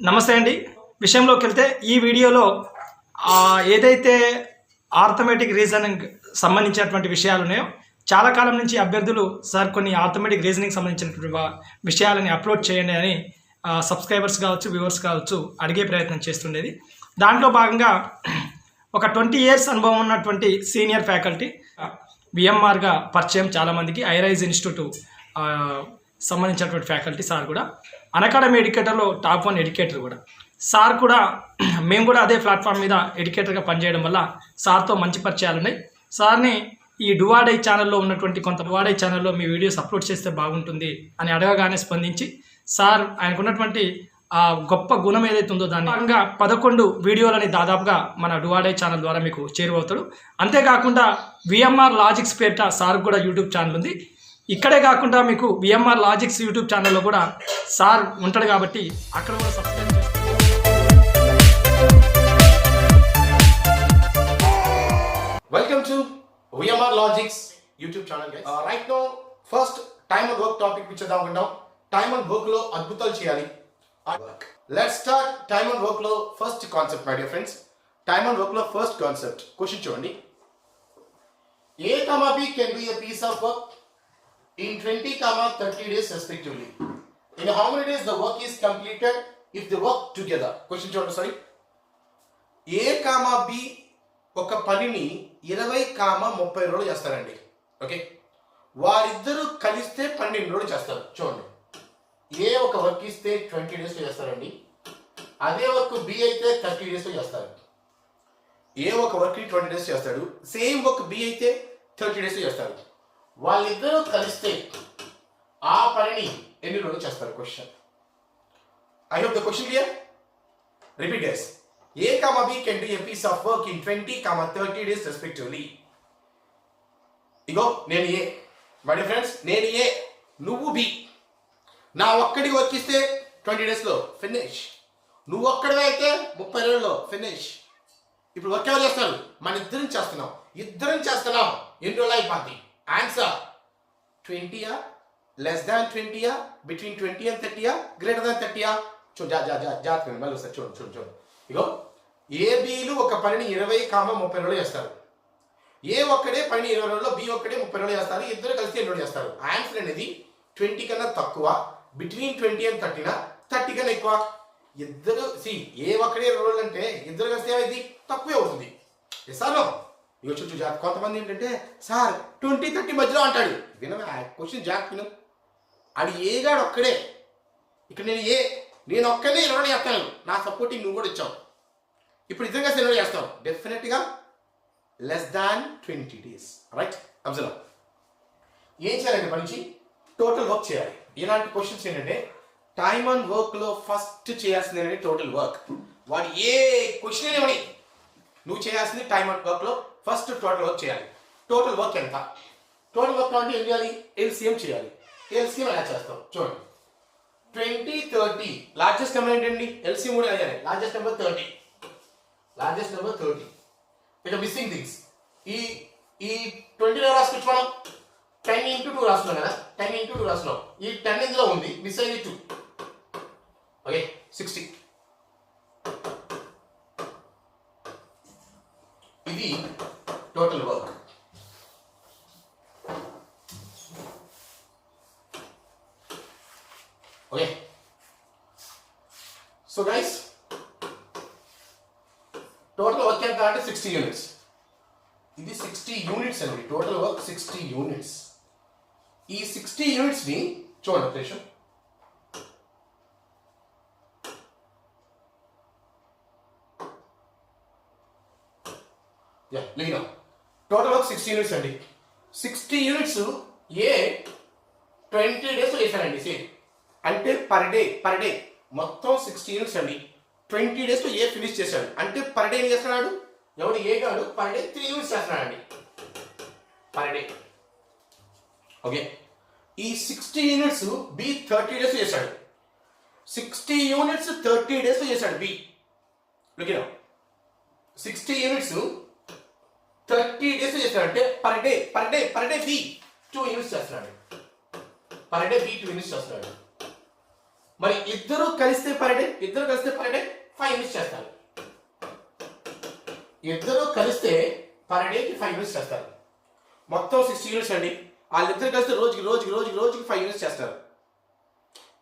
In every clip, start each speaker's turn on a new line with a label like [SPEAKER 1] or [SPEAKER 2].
[SPEAKER 1] నమస్తే అండి. విషయంలోకి వెళ్తే ఈ వీడియోలో ఏదైతే ఆర్థమెటిక్ రీజనింగ్ సంబంధించినటువంటి విషయాలు ఉన్నాయో చాలా కాలం నుంచి అభ్యర్థులు సార్ కొన్ని ఆర్థమెటిక్ రీజనింగ్ సంబంధించినటువంటి విషయాలని అప్లోడ్ చేయండి అని సబ్స్క్రైబర్స్ కావచ్చు వ్యూవర్స్ కావచ్చు అడిగే ప్రయత్నం చేస్తుండేది. దాంట్లో భాగంగా ఒక ట్వంటీ ఇయర్స్ అనుభవం ఉన్నటువంటి సీనియర్ ఫ్యాకల్టీ విఎంఆర్గా పరిచయం చాలామందికి ఐరైజ్ ఇన్స్టిట్యూట్ సంబంధించినటువంటి ఫ్యాకల్టీ సార్ కూడా. అనకాడమీ ఎడ్యుకేటర్లో టాప్ వన్ ఎడ్యుకేటర్ కూడా. సార్ కూడా మేము కూడా అదే ప్లాట్ఫామ్ మీద ఎడ్యుకేటర్గా పనిచేయడం వల్ల సార్తో మంచి పరిచయాలు ఉన్నాయి. సార్ని ఈ డువాడై ఛానల్లో ఉన్నటువంటి కొంత డువాడై ఛానల్లో మీ వీడియోస్ అప్లోడ్ చేస్తే బాగుంటుంది అని అడగగానే స్పందించి సార్ ఆయనకున్నటువంటి ఆ గొప్ప గుణం ఏదైతే ఉందో దాన్ని భాగంగా పదకొండు వీడియోలని దాదాపుగా మన డువాడై ఛానల్ ద్వారా మీకు చేరువవుతాడు. అంతేకాకుండా విఎంఆర్ లాజిక్స్ పేరిట సార్ కూడా యూట్యూబ్ ఛానల్ ఉంది. ఇక్కడే కాకుండా మీకు విఎంఆర్ లాజిక్స్ యూట్యూబ్ ఛానల్లో కూడా సార్ ఉంటాడు కాబట్టి అక్కడ కూడా సబ్స్క్రైబ్ చేసుకోండి
[SPEAKER 2] VMR Logics YouTube channel, guys. Uh, right now, first time and work topic which అనుకుంటాం టైమ్ అండ్ వర్క్లో అద్భుతాలు చేయాలి work let start time and వర్క్లో first concept my dear friends time and వర్క్లో ఫస్ట్ కాన్సెప్ట్ క్వశ్చన్ చూడండి A comma B can be a piece of work in twenty comma thirty days respectively. In how many days the work is completed if they work together? Question చూడండి sorry. A comma B ఒక పనిని ఇరవై కామ ముప్పై రోజులు చేస్తారండి. Okay వారిద్దరూ కలిస్తే పన్నెండు రోజులు చేస్తారు. చూడండి. ఏ ఒక వర్క్ ఇస్తే ట్వంటీ డేస్లో చేస్తారండి. అదే వర్క్ బి అయితే థర్టీ డేస్లో చేస్తారు. ఏ ఒక వర్క్ ట్వంటీ డేస్ చేస్తాడు. సేమ్ వర్క్ బి అయితే థర్టీ డేస్లో చేస్తారు వాళ్ళిద్దరూ కలిస్తే ఆ పనిని ఎన్ని రోజులు చేస్తారు? Question I hope the question clear repeat as A comma B can do a piece of work in twenty comma thirty days respectively ఇగో నేను ఏ. మై ఫ్రెండ్స్ నేను ఏ నువ్వు బి నా ఒక్కడికి వర్కిస్తే ట్వంటీ డేస్లో ఫినిష్ నువ్వు ఒక్కడివే అయితే ముప్పై రోజుల్లో ఫినిష్ ఇప్పుడు వర్క్ ఎవరు చేస్తారు? మన ఇద్దరం చేస్తున్నాం. ఇద్దరం చేస్తున్నాం. ఎన్ని రోజులు అయిపోద్ది? ఆన్సర్ ట్వంటీయా లెస్ దాన్ ట్వంటీయా బిట్వీన్ ట్వంటీ అండ్ థర్టీయా గ్రేటర్ దాన్ థర్టీయా చూ జా జా జా మళ్ళీ ఒకసారి చూడు చూడు చూడు. ఇగో ఏబీలు ఒక పనిని ఇరవై కామ ముప్పై రోజులు చేస్తారు? ఏ ఒక్కడే పని ఇరవై రోజుల్లో బి ఒక్కడే ముప్పై రోజులు చేస్తారు? ఇద్దరు కలిసి ఎన్ని రోజులు చేస్తారు? ఆన్సర్ అనేది ట్వంటీ కన్నా తక్కువ బిట్వీన్ ట్వంటీ అండ్ థర్టీనా థర్టీ కన్నా ఎక్కువ. ఇద్దరు సి ఏ ఒక్కడే ఇరవై రోజులు అంటే ఇద్దరు కలిసి ఏమైంది? తక్కువే అవుతుంది. ఎస్ సార్ ఇక చూచు జాగ్రత్త. కొంతమంది ఏంటంటే సార్ ట్వంటీ థర్టీ మధ్యలో అంటాడు. వినవే ఆ క్వశ్చన్ జాగ్రత్త విను. అది ఏగాడు ఒక్కడే. ఇక్కడ నేను ఏ నేను ఒక్కనే ఇరవై చేస్తాను. నా సపోర్టింగ్ నువ్వు కూడా ఇచ్చావు. ఇప్పుడు నిజంగా కలిసి చేస్తావు. డెఫినెట్గా less than twenty days right observe ఏం చేయాలండి మంచి టోటల్ వర్క్ చేయాలి. ఇలాంటి క్వశ్చన్స్ ఏంటంటే టైమ్ అండ్ వర్క్లో ఫస్ట్ చేయాల్సింది ఏంటంటే టోటల్ వర్క్ వాడు ఏ క్వశ్చన్ ఏమని? నువ్వు చేయాల్సింది టైమ్ అండ్ వర్క్లో ఫస్ట్ టోటల్ వర్క్ చేయాలి. టోటల్ వర్క్ ఎంత? టోటల్ వర్క్ అంటే ఏం చేయాలి? ఎల్సిఎం చేయాలి. ఎల్సిఎం ఎలా చేస్తాం? చూడండి. Twenty thirty. లార్జెస్ట్ నెంబర్ ఏంటండి? ఎల్సిఎం కూడా చేయాలి largest number thirty. Largest number thirty. ఇక మిస్సింగ్ థింగ్స్ ఈ ఈ ట్వంటీ రాసుకోవచ్చు మనం. టెన్ ఇంటూ టూ రాస్తున్నాం కదా? టెన్ ఇంటూ టూ రాస్తున్నాం. ఈ టెన్ ఇందులో ఉంది. మిస్ అయింది టూ ఓకే సిక్స్టీ ఇది total work okay so guys total work ఎంత అంటే సిక్స్టీ యూనిట్స్ ఇది సిక్స్టీ యూనిట్స్ అండి టోటల్ వర్క్ సిక్స్టీ యూనిట్స్ ఈ సిక్స్టీ యూనిట్స్ని చూడండి ఒక యా లిగిన టోటల్ వర్క్ సిక్స్టీ యూనిట్స్ అండి sixty units A twenty days చేశానండి సేమ్ అంటే పర్ డే పర్ డే మొత్తం సిక్స్టీ యూనిట్స్ అండి. ట్వంటీ డేస్లో ఏ ఫినిష్ చేశాడు. అంటే పర్ డే ఏం చేస్తున్నాడు? ఎవడు ఏ గాడు? పర్ డే త్రీ యూజ్ చేస్తున్నాడండి. Per day okay. ఈ sixty units B thirty days చేశాడు. సిక్స్టీ యూనిట్స్ థర్టీ డేస్ చేశాడు B. Okay sixty units thirty days చేస్తాడు అంటే per day per day per day B two units చేస్తున్నాడు. Per day B two units చేస్తున్నాడు. మరి ఇద్దరు కలిస్తే పర్ డే ఇద్దరు కలిస్తే పర్ డే ఫైవ్ యూనిట్స్ చేస్తారు ఇద్దరు కలిస్తే పర్ డేకి ఫైవ్ యూనిట్స్ చేస్తారు. మొత్తం సిక్స్టీ యూనిట్స్ అండి. వాళ్ళిద్దరు కలిస్తే రోజుకి రోజుకి రోజుకి రోజుకి ఫైవ్ యూనిట్స్ చేస్తారు.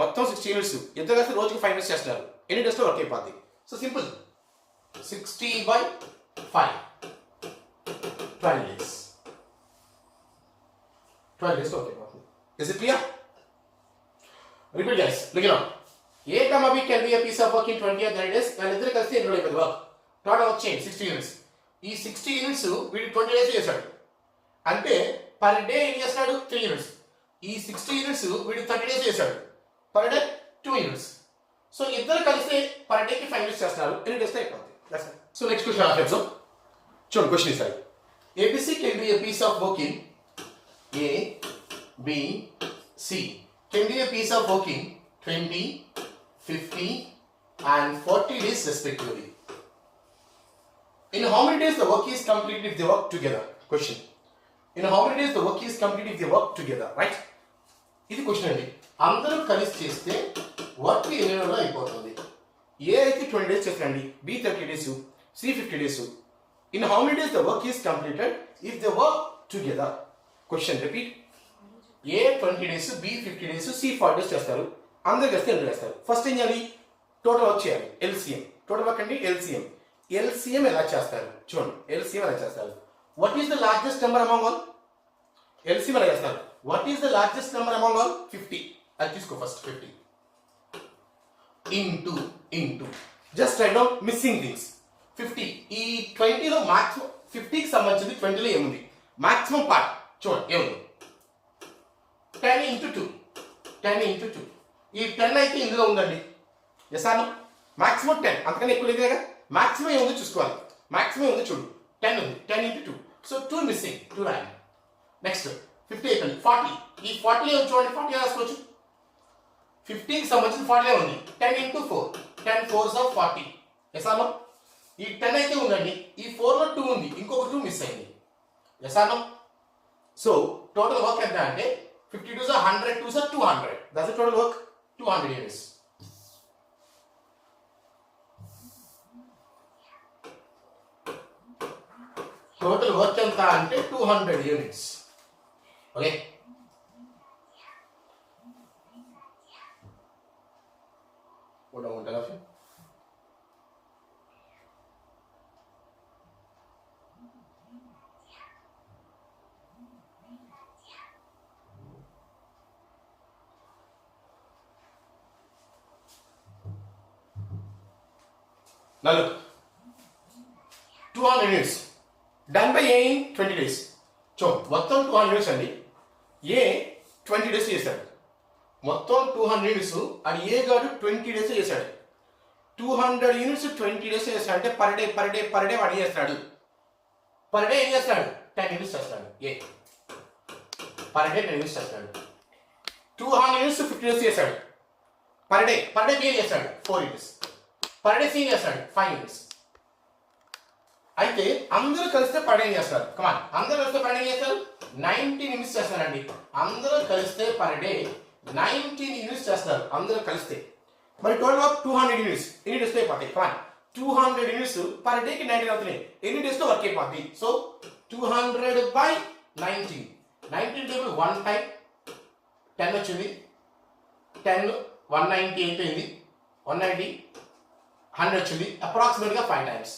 [SPEAKER 2] మొత్తం సిక్స్టీ యూనిట్స్ ఇద్దరు కలిస్తే రోజుకి ఫైవ్ యూనిట్స్ చేస్తారు. ఎన్ని డేస్లో వర్క్ అయిపోద్ది? So simple sixty by five twelve days twelve డేస్లో వర్క్ అయిపోతుంది. Is it clear repeat guys look A comma B can be a piece of work in 20 or 30 days వాళ్ళిద్దరు కలిసి ఎన్ని రోజులు వర్క్ టోటల్ వర్క్ చేయండి sixty units ఈ sixty units వీడు twenty days చేశాడు. అంటే పర్ డే ఏం చేస్తాడు త్రీ యూనిట్స్ ఈ సిక్స్టీ యూనిట్స్ వీడు థర్టీ డేస్ చేశాడు. Per day two units so ఇద్దరు కలిస్తే పర్ డేకి ఫైవ్ యూనిట్స్ చేస్తున్నారు. ఎన్ని డేస్ అయిపోతుంది so next question of exam చూడండి క్వశ్చన్ ఇస్తారు A B C can be a piece of work in A, B, C. Can be a piece of work in 20, 50, and 40 days respectively. In how many days the work is complete if they work together? Question. In how many days the work is complete if they work together, right? ఇది question అండి. అందరూ కలిసి చేస్తే work ఎన్ని రోజులు అయిపోతుంది. A అయితే twenty days చేస్తారండి B thirty days C fifty days in how many days the work is completed if the work together question repeat A twenty days B fifty days C forty days చేస్తారు. అందరు కలిసి ఎంత చేస్తారు? First ఏం చేయాలి? Total work చేయాలి. LCM total work అండి LCM LCM ఎలా చేస్తారు? చూడండి ఎల్సిఎం ఎలా చేస్తారు? What is the largest number among all LCM ఎలా చేస్తారు? What is the largest number among all fifty అది తీసుకో first fifty into into just right down missing things fifty ఈ ట్వంటీలో మాక్సిమం ఫిఫ్టీకి సంబంధించింది ట్వంటీలో ఏముంది? మాక్సిమం పార్ట్ చూడండి ఏముంది? Ten into two ten into two ఈ టెన్ అయితే ఇందులో ఉందండి. ఎస్ అన్న మాక్సిమం టెన్ అంతకన్నా ఎక్కువ లేదు కదా? మాక్సిమం ఏముంది చూసుకోవాలి మాక్సిమం ఉంది చూడు టెన్ ఉంది ten into two so two missing two రాయండి నెక్స్ట్ ఫిఫ్టీ అయిపోయింది ఫార్టీ ఈ ఫార్టీ చూడండి ఫార్టీ రాసుకోవచ్చు ఫిఫ్టీకి సంబంధించిన ఫార్టీ ఉంది ten into four ten fours of forty ఎసానో ఈ టెన్ అయితే ఉందండి ఈ ఫోర్లో టూ ఉంది ఇంకొక టూ మిస్ అయింది ఎసానో సో టోటల్ వర్క్ ఎంత అంటే fifty two sir hundred two sir two hundred that's total work two hundred units total work ఎంత అంటే టూ హండ్రెడ్ యూనిట్స్ ఓకే కూడా ఉంటుందా Now look, 200 units. Done by A in twenty days so మొత్తం two hundred units అండి. A twenty days చేశాడు. మొత్తం two hundred units అది A గాడు ట్వంటీ డేస్ చేశాడు. Two hundred units twenty days చేస్తాడు అంటే per day per day per day వాడు చేస్తాడు? పర్ డే ఏం చేస్తాడు? టెన్ యూనిట్స్ చేస్తాడు. A per day ten units చేస్తాడు. Two hundred units fifty days చేశాడు. Per day per day B చేస్తాడు? Four units per day C చేస్తాడు? ఫైవ్ యూనిట్స్ అయితే అందరూ కలిస్తే పరిణయం చేస్తారు? కమాన్ అందరూ కలిస్తే పరిణయం చేస్తారు? నైన్టీన్ యూనిట్స్ చేస్తారండి. అందరూ కలిస్తే పర్ డే నైన్టీన్ యూనిట్స్ చేస్తారు అందరూ కలిస్తే. మరి total of two hundred units ఎన్ని డేస్ అయిపోతాయి? Come on two hundred units per డేకి నైన్టీన్ అవుతున్నాయి. ఎన్ని డేస్లో వర్క్ అయిపోద్ది? So two hundred by nineteen nineteen table one time ten వచ్చింది. టెన్ వన్ నైంటీ అయిపోయింది వన్ నైంటీ హండ్రెడ్ వచ్చింది. అప్రాక్సిమేట్గా five times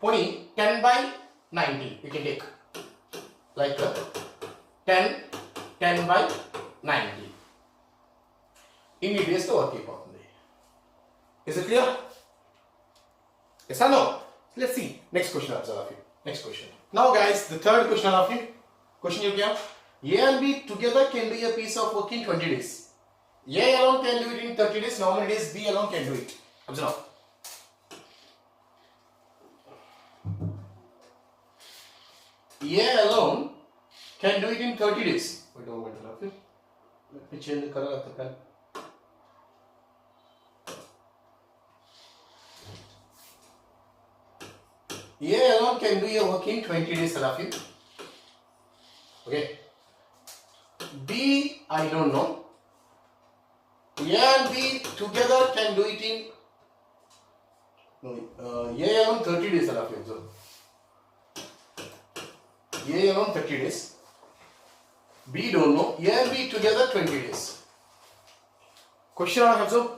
[SPEAKER 2] Pony 10 by 90. You can take like 10, 10 by 90. In this the work Is it clear? Yes or no? Let's see. Next question answer of you. Next question. Now guys, the third question of you. Question you kya? A and B together can do a piece of work in 20 days. A alone can do it in 30 days. Normally days B alone can do it. Observe. A alone can do it in 30 days. Wait a moment, Rafi. Let me change the color of the pen. A alone can do your work in 20 days, Rafi. Okay. B, I don't know. A and B together can do it in no, uh, A alone 30 days to observe. A alone 30 days. B don't know. A and B together 20 days. Question I have observed.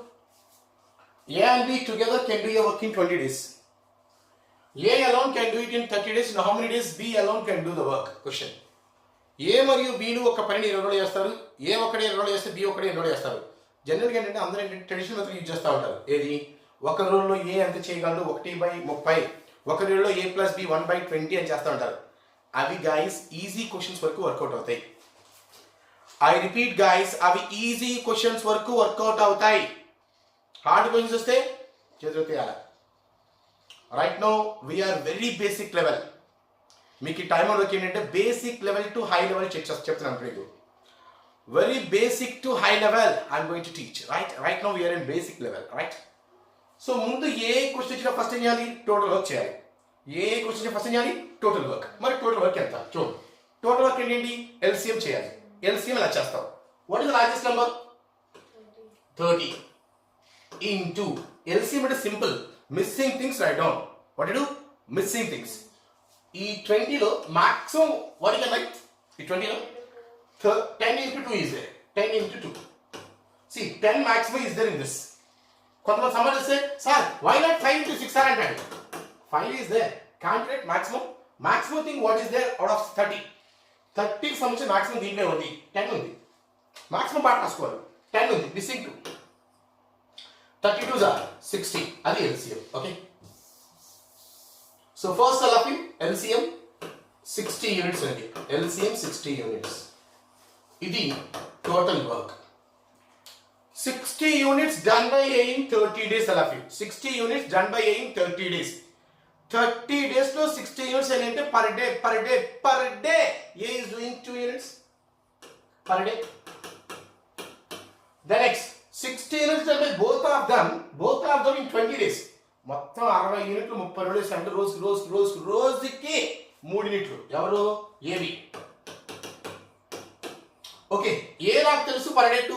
[SPEAKER 2] A and B together can do your work in 20 days. A alone can do it in 30 days. Now how many days B alone can do the work? Question. A మరియు బీలు ఒక పనిని ఇరవై రోజులు చేస్తారు ఏ ఒకటి ఇరవై రోజులు చేస్తే బి ఒకటి ఇరవై రోజులు చేస్తారు జనరల్గా ఏంటంటే అందరూ ఏంటంటే ట్రెడిషనల్ మెథడ్ యూజ్ చేస్తూ ఉంటారు ఏది ఒక రోజులో ఏ ఎంత చేయగలరు ఒకటి బై ముప్పై ఒక రోజులో A plus B one by twenty అని చేస్తూ ఉంటారు అవి గాయస్ ఈజీ క్వశ్చన్స్ వరకు వర్కౌట్ అవుతాయి. ఐ రిపీట్ గాయస్ అవి ఈజీ క్వశ్చన్స్ వరకు వర్కౌట్ అవుతాయి. హార్డ్ క్వశ్చన్స్ వస్తే చేతులు తీయాలి right now we're very basic level మీకు ఈ టైం వరకు ఏంటంటే basic level to high level check చెప్తున్నాను మీకు. Very basic to high level I'm going to teach right right now we're in basic level right so ముందు A question వచ్చినా first ఏం చేయాలి? టోటల్ వర్క్ చేయాలి. ఏ క్వశ్చన్ ఫస్ట్ చేయాలి? Total work మరి total work ఎంత? చూడు. టోటల్ వర్క్ ఏంటి? ఎల్సిఎం చేయాలి. ఎల్సిఎం ఎలా చేస్తాం what is largest number thirty into LCM అంటే simple missing things right down what do missing things ఈ ట్వంటీలో మాక్సిమం వాట్ ఇస్ లైక్ ఈ ట్వంటీలో ten into two is there ten into two see ten maximum is there in this కొంతమంది చేస్తే sir why not five into six sir అంటాడు. Five is there కాంట్రేట్ maximum maximum thing what is there out of thirty థర్టీకి సంబంధించి maximum దీంట్లో ఉంది. Ten ఉంది. Maximum పాట రాసుకోవాలి. టెన్ ఉంది. Missing two thirty two sir sixty అది ఎల్సిఎం ఓకే సో ఫస్ట్ అలాపి ఎల్సిఎం సిక్స్టీ యూనిట్స్ అండి ఎల్సిఎం సిక్స్టీ యూనిట్స్ ఇది total work sixty units done by A in thirty days అలాపి sixty units done by A in thirty days thirty డేస్లో sixty units ఏంటంటే per day per day per day. A is doing two units? Per day. The next sixty units అంటే both of them both of them in twenty days మొత్తం అరవై యూనిట్లు ముప్పై రెండు వేసి అంటే రోజు రోజు రోజుకి రోజుకి మూడు యూనిట్లు. ఎవరు? ఏవి. ఓకే ఏ నాకు తెలుసు? Per day two.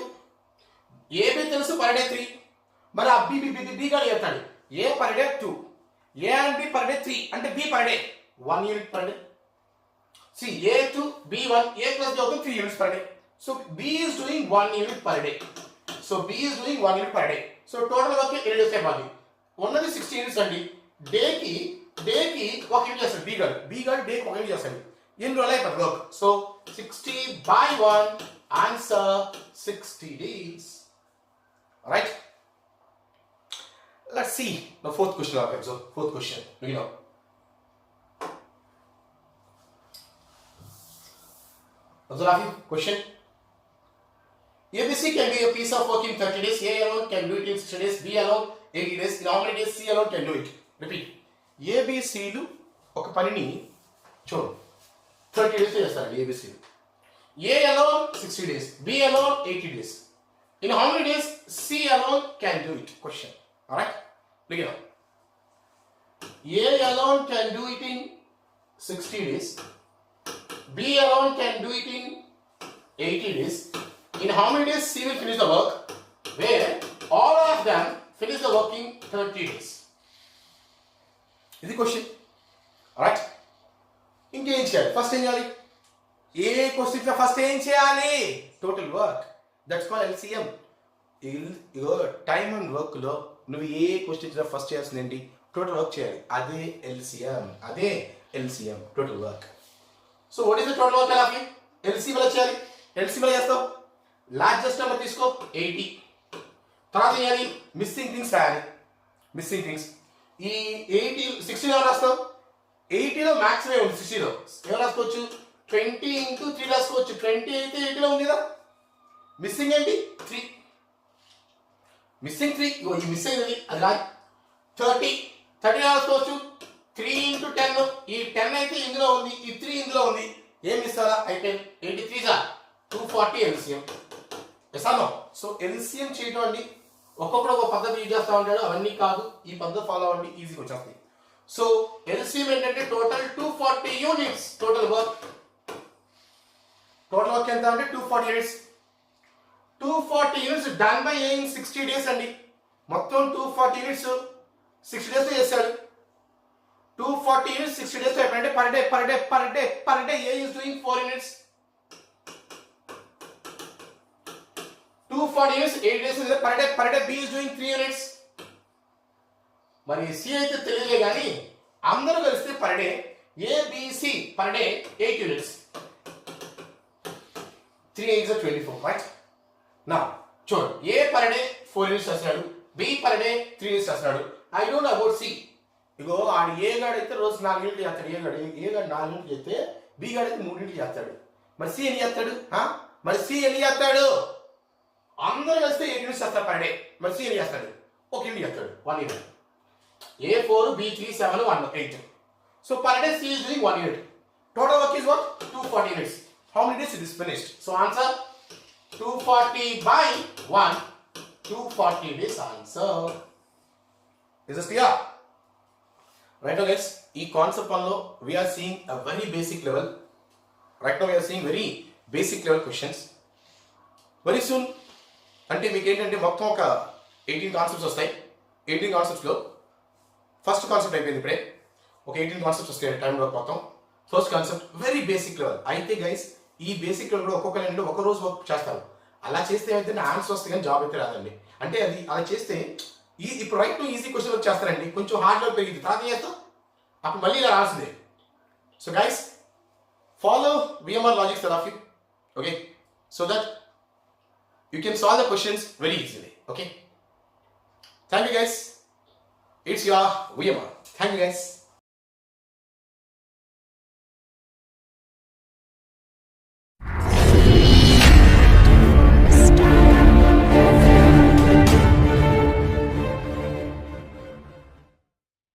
[SPEAKER 2] ఏబి తెలుసు? Per day three. మరి ఆ బి బి బి బి గారు చెప్తాడు A per day two? A and B per day three అంటే B per day one unit per day C A two B one A plus అవుతుంది three units per day so B is doing one unit per day so B is doing one unit per day so total work ఎన్ని days అయిపోద్ది ఉన్నది sixty units అండి డేకి డేకి ఒక unit చేస్తాడు B గారు బి గారు డేకి ఒక యూనిట్ చేస్తాడు. ఎన్ని రోజులు అయిపోతుంది work so sixty by one answer sixty days right Let's see the fourth question of episode. Fourth question. Do you know? Abdul Rafi, question. ABC can be a piece of work in 30 days. A alone can do it in 60 days. B alone 80 days. In how many days C alone can do it? Repeat. ఏబిసిలు ఒక పనిని చూడు thirty days చేస్తారు ఏబిసిలు A alone sixty days B alone eighty days in how many days C alone can do it question alright begin A alone can do it in 60 days. B alone can do it in 80 days. In how many days C will finish the work? Where all of them finish the work in 30 days. ఇది question right ఇంకేం చేయాలి first ఏం చేయాలి ఏ question first ఏం చేయాలి total work that's call LCM ego time and వర్క్లో నువ్వు ఏ క్వశ్చన్ ఇచ్చినా ఫస్ట్ చేయాల్సింది ఏంటి? టోటల్ వర్క్ చేయాలి. అదే ఎల్సిఎం అదే LCM total work so what is the total work ఎలా ఎల్సీ వల్ల చేయాలి ఎల్సీ వల్ల చేస్తావు? లార్జెస్ట్ నెంబర్ తీసుకో. ఎయిటీ తర్వాత చేయాలి? మిస్సింగ్ థింగ్స్ రాయాలి. మిస్సింగ్ థింగ్స్ ఈ ఎయిటీ సిక్స్టీలో రాస్తావు? ఎయిటీలో మ్యాక్సిమం ఉంది సిక్స్టీలో ఏం రాసుకోవచ్చు? ట్వంటీ ఇంటూ త్రీ రాసుకోవచ్చు. ట్వంటీ అయితే ఎయిటీలో ఉంది కదా. మిస్సింగ్ ఏంటి? త్రీ మిస్సింగ్ త్రీ ఇగో ఈ మిస్ అయినది అది రాదు థర్టీ థర్టీ రాసుకోవచ్చు త్రీ ఇంటూ టెన్ ఈ టెన్ అయితే ఇందులో ఉంది ఈ త్రీ ఇందులో ఉంది. ఏం మిస్ అవ్వాలా అయితే ఎయిటీ త్రీగా టూ ఫార్టీ ఎల్సిఎం ఎసానో సో ఎల్సిఎం చేయడం అండి ఒక్కొక్కడు ఒక పద్ధతి యూజ్ చేస్తూ ఉంటాడు. అవన్నీ కాదు ఈ పద్ధతి ఫాలో అవ్వండి ఈజీగా వచ్చేస్తాయి. సో ఎల్సిఎం ఏంటంటే total two forty units total work total work ఎంత అంటే two forty units two forty units done by ఏం సిక్స్టీ డేస్ అండి. మొత్తం two forty units sixty days చేశాడు. Two forty units sixty days అయిపోయింది per day per day per day per day A is doing four units two forty units eight days per day per day B is doing three units మరి C అయితే తెలియలే కానీ అందరూ కలిస్తే per day ABC per day eight units three eight twenty four right నా చూడు A per day four units చేస్తున్నాడు B per day three units చేస్తున్నాడు ఐ డోంట్ అబౌట్ సి ఇగో ఆడు ఏ గాడు అయితే రోజు నాలుగు యూనిట్లు చేస్తాడు ఏ గాడు ఏ గాడు నాలుగు యూనిట్లు చేస్తే బి గాడు అయితే మూడు యూనిట్లు చేస్తాడు. మరి సి ఎన్ని చేస్తాడు? మరి సి ఎన్ని చేస్తాడు? అందరూ కలిస్తే ఎయిట్ యూనిట్స్ చేస్తారు పర్ డే మరి సి ఎన్ని చేస్తాడు? ఒక యూనిట్ చేస్తాడు one unit A four B three seven one eight so per day C is doing one unit total work is work two forty units how many days it is finished so answer two forty by one two forty days answer is is clear right ఈ concept వన్లో we're seeing a very basic level right no we're seeing very basic level questions very soon అంటే మీకు ఏంటంటే మొత్తం ఒక eighteen concepts వస్తాయి. Eighteen కాన్సెప్ట్స్లో first concept అయిపోయింది ఇప్పుడే. ఒక ఎయిటీన్ కాన్సెప్ట్స్ వస్తాయి. టైంలో మొత్తం. First concept very basic level అయితే గైస్ ఈ బేసిక్ కూడా ఒక్కొక్క లైన్లో ఒక రోజు వర్క్ చేస్తారు. అలా చేస్తే ఏమైతే ఆన్సర్ వస్తే కానీ జాబ్ అయితే రాదండి. అంటే అది అలా చేస్తే ఈ ఇప్పుడు right to easy question work చేస్తారండి. కొంచెం హార్డ్ వర్క్ పెరిగింది. తర్వాత చేస్తాం? అప్పుడు మళ్ళీ ఇలా రాల్సిందే so guys follow VMR logics of okay so that you can solve the questions very easily okay thank you guys it's your VMR thank you guys